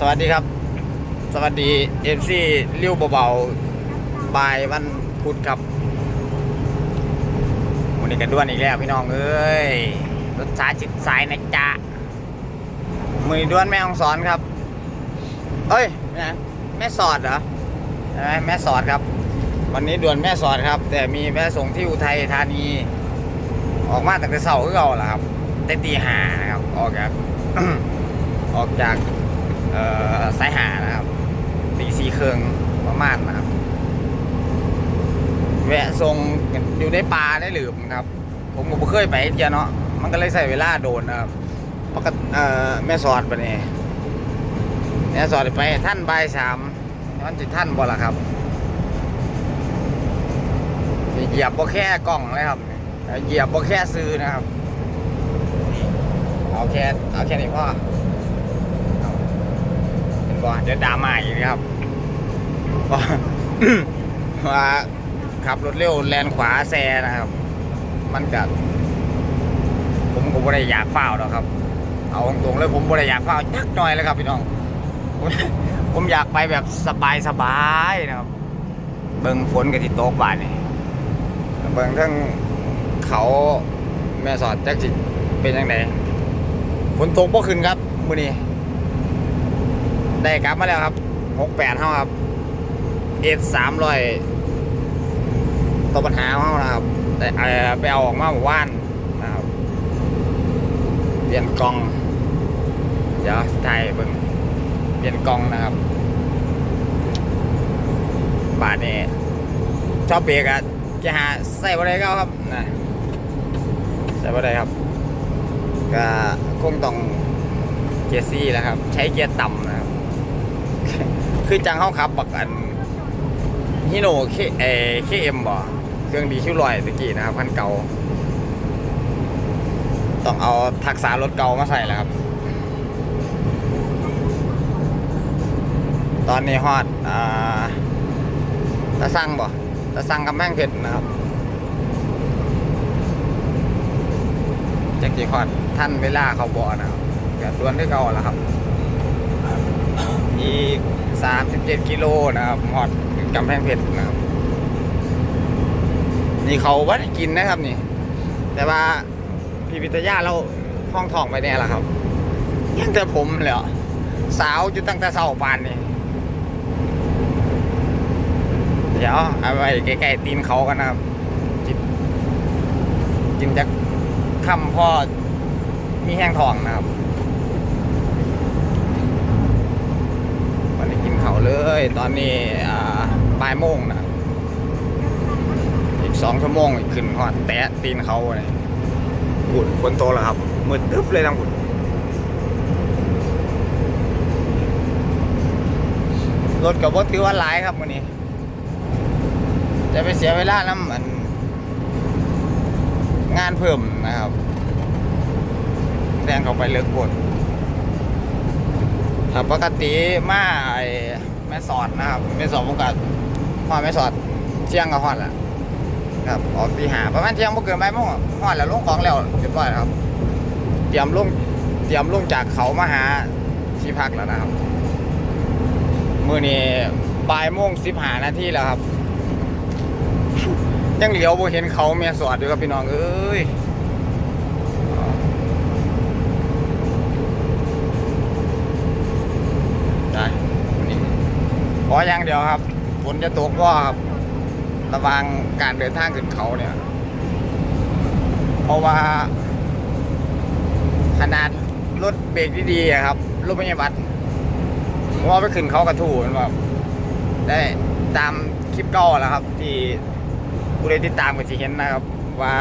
สวัสดีครับ สวัสดีเอฟซีเลี้ยวเบาๆบายวันพุธครับวันนี้กันด้วนอีกแล้วพี่น้องเอ้ยรถช้าจิตสายนะจ๊ะมือนี้ด้วนแม่องสอนครับ เอ้ยแม่แม่สอดเหรอใช่ไหมแม่สอดครับ วันนี้ด่วนแม่สอดครับ แต่มีแม่ส่งที่อุทัยธานี ออกมาตั้งแต่เสาร์ก็เอาแหละครับแต่ตีหานะครับ ออกจากออกจาก สายหานะครับตีสีเครื่องประมาณนะครับ แวะส่งอยู่ในป่าได้หรือครับ ผมก็บ่เคยไปเทียเนาะมันก็เลยใส่เวลาโดนนะครับเพราะก็เอ่อแม่สอดไปนี่แม่สอดไปท่านใบสามมันจะท่านบ่ละครับเหยียบบ่แค่กล้องเลยครับเหยียบบ่แค่ซื้อนะครับ เอาแค่เอาแค่นี้พ่อ บ่เดี๋ยวดราม่าอีกนะครับว่าขับรถเร็วแลนขวาแซนะครับ มันกัดผมก็บ่ได้อยากเฝ้าหรอกครับ เอาตรงๆเลยผมบ่ได้อยากเฝ้าจักหน่อยเลยครับพี่น้อง ผมอยากไปแบบสบายๆนะครับ เบิ่งฝนกับที่ตกบานนี่เบิ่งทั้งเขาแม่สอดจักจิเป็นยังไงฝนตกบ่ขึ้นครับมื้อนี้ ได้กลับมาแล้วครับหกแปดเท่าครับเอสามร้อยตัวปัญหาเท่านะครับแต่ไปเอาออกมาหมู่านนะครับเปลี่ยนกล่อง เดี๋ยวสไทยเบิ่งเปลี่ยนกล่องนะครับ บาทนี่ชอบเบรกอะจะหาใส่บ่ได้ก็ครับนะใส่บ่ได้ครับ ก็คงต้องเกียร์ซี่แล้วครับ ใช้เกียร์ต่ำ คือจังเขาขับบักอันฮิโนเคเอเคเอ็มบ่เครื่องดีคิวลอยตะกี้นะครับคันเก่า ต้องเอาทักษะรถเก่ามาใส่แล้วครับ ตอนนี้ฮอดอ่าตะสั่งบ่ตะสั่งกำแพงเพชรนะครับจักกี่ฮอดท่านเวลาเขาบ่อนะครับเกือบดวนด้วยเก่าแล้วครับ อีก 37 กิโลนะครับหอดกำแพงเพชรนะครับนี่เขาว่าได้กินนะครับนี่ แต่ว่าพี่พิทยาเราห้องทองไปเนี่ยแหละครับ ยังแต่ผมเลยเหรอสาวอยู่ตั้งแต่เสาปานนี่เดี๋ยวเอาไว้ใกล้ๆตีนเขากันนะครับกินกินจากคำพ่อมีแห้งทองนะครับ วันนี้กิน เลย ตอนนี้อ่าบ่ายโมงนะอีกสองชั่วโมงอีกขึ้นหอดแตะตีนเขาเนี่ยบุญฝนโตแล้วครับมืดตึ๊บเลยทั้งบุญรถกับรถถือว่าหลายครับวันนี้ จะไปเสียเวลาน้ำมันงานเพิ่มนะครับแซงเขาไปเลิกบดครับปกติมาไอ ม่สอดนะครับแม่สอดผมกับพ่อแม่สอดเที่ยงกับฮอดแหละครับออกตีหาประมาณเที่ยงบ่เกินบ่ายโมงฮอดแล้วลงของแล้วเรียบร้อยครับ เตรียมลงเตรียมลงจากเขามาหาที่พักแล้วนะครับมื้อนี้บ่ายโมงสิบหานาทีแล้วครับ ยังเหลียวบ่เห็นเขาแม่สอดอยู่ครับพี่น้องเอ้ย ได้วันนี้ ขออย่างเดียวครับฝนจะตกว่าครับระวังการเดินทางขึ้นเขาเนี่ย เพราะว่า ขนาดรถเบรกดีๆครับรถพยาบาลว่าไปขึ้นเขากระถูนแบบได้ตามคลิปเก่าแล้วครับ ที่ผู้ใดติดตามก็จะเห็นนะครับ ว่า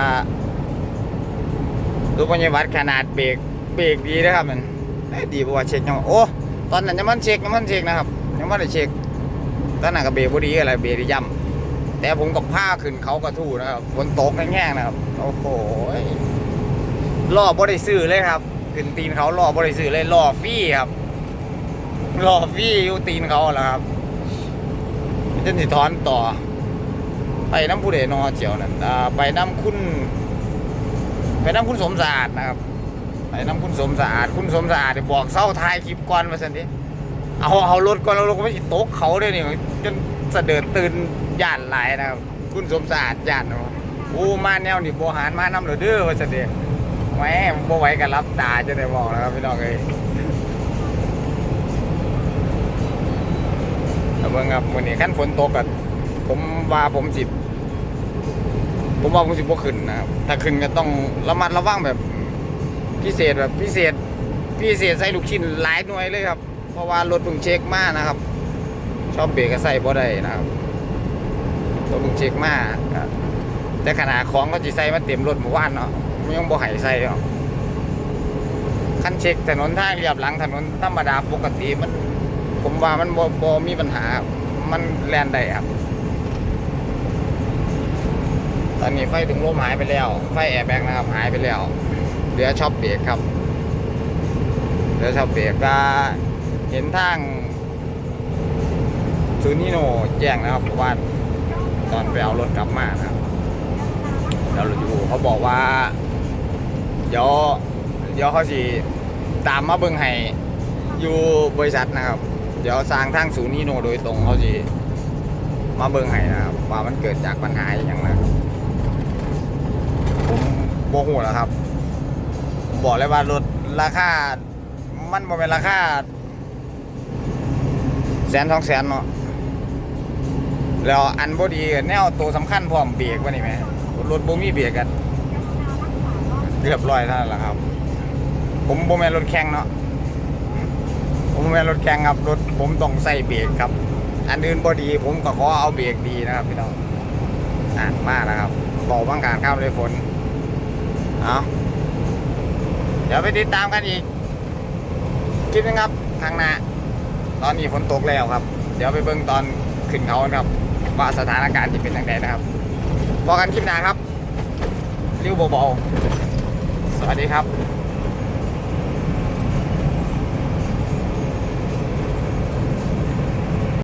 รถพยาบาลขนาดเบรกเบรกดีนะครับมันเอ้ยดีเพราะว่าเช็คยังโอ้ตอนนั้นยังมันเช็คยังมันเช็คนะครับยังไม่ได้เช็ค ตอนนั้นก็เบรกบดีอะไรเบรกย่ำแต่ผมกับผ้าขึ้นเขากระทู้นะครับฝนตกแห้งๆนะครับ โอ้โหล่อบริซื้อเลยครับ ขึ้นตีนเขาล่อบริซื้อเลยล่อฟี่ครับล่อฟี่อยู่ตีนเขาแหละครับจนสิถอนต่อ ไปน้ำผู้เดนอเจียวนั่นอ่าไปน้ำคุณ ไปน้ำคุณสมสะอาดนะครับ ไปน้ำคุณสมสะอาด คุณสมสะอาดบอกเศร้าทายคลิปก่อนมาสันดิ เอาเอารถก่อนแล้วรถก็ไม่สิตกเขาเลยนี่จนสะเดิดตื่นย่านหลายนะครับ คุณสมศาสตร์ย่านเนาะโอ้มาแนวนี่โบหารมานำเหรอเด้อว่าจะเด็กแหมบ่ไหวกันรับตาจะได้บอกนะครับพี่น้องเอ้ยเบิ่งครับมื้อนี้คันฝนตกอะผมว่าผมสิผมว่าผมสิบ่ขึ้นนะครับถ้าขึ้นก็ต้องระมัดระวังแบบพิเศษแบบพิเศษพิเศษใส่ลูกชิ้นหลายหน่วยเลยครับ เพราะว่ารถเพิ่งเช็คมานะครับ ชอบเบรกก็ใส่บ่ได้นะครับรถเพิ่งเช็คมาแต่ขนาดของก็สิใส่มาเต็มรถเมื่อวานเนาะไมันยังบ่ให้ใส่เนาะคันเช็คถนนทางเรียบหลังถนนธรรมดาปกติมัน ผมว่ามันบ่บ่มีปัญหา มันแลนได้ครับตอนนี้ไฟถึงลมหายไปแล้ว ไฟแอร์แบ็กนะครับหายไปแล้ว เหลือช็อปเบรกครับ เหลือช็อปเบรกก็ เห็นทางซูนิโนแจ้งนะครับว่าตอนไปเอารถกลับมานะครับแล้วอยู่เขาบอกว่าเดี๋ยวเดี๋ยวเขาสิตามมาเบิ่งให้อยู่บริษัทนะครับ เดี๋ยวสร้างทางศูนย์นิโนโดยตรงเขาสิมาเบิ่งให้นะครับว่ามันเกิดจากปัญหาอย่างไรผมโมโหแล้วครับ ผมบอกเลยว่ารถราคา มันบ่เป็นราคา สนสองแสนเนาะแล้วอันบ่ดีแนวตัวสำคัญพร้อมเบรกวะนี่แหมรถบ่มีเบรกกันเรียบร้อยเท่านั้นแหละครับ ผมบ่แม่นรถแข่งเนาะผมบ่แม่นรถแข่งครับรถผมต้องใส่เบรกครับ อันอื่นบ่ดีผมก็ขอเอาเบรกดีนะครับพี่น้องอะมาแล้วครับบอกบางการข้ามเลยฝนเอาเดี๋ยวไปติดตามกันอีกคลิปนึงครับข้างหน้า ตอนนี้ฝนตกแล้วครับ เดี๋ยวไปเบิ่งตอนขึ้นเขาครับ ว่าสถานการณ์จะเป็นอย่างไรนะครับพอกันคลิปหน้าครับ ริ้วเบาๆสวัสดีครับ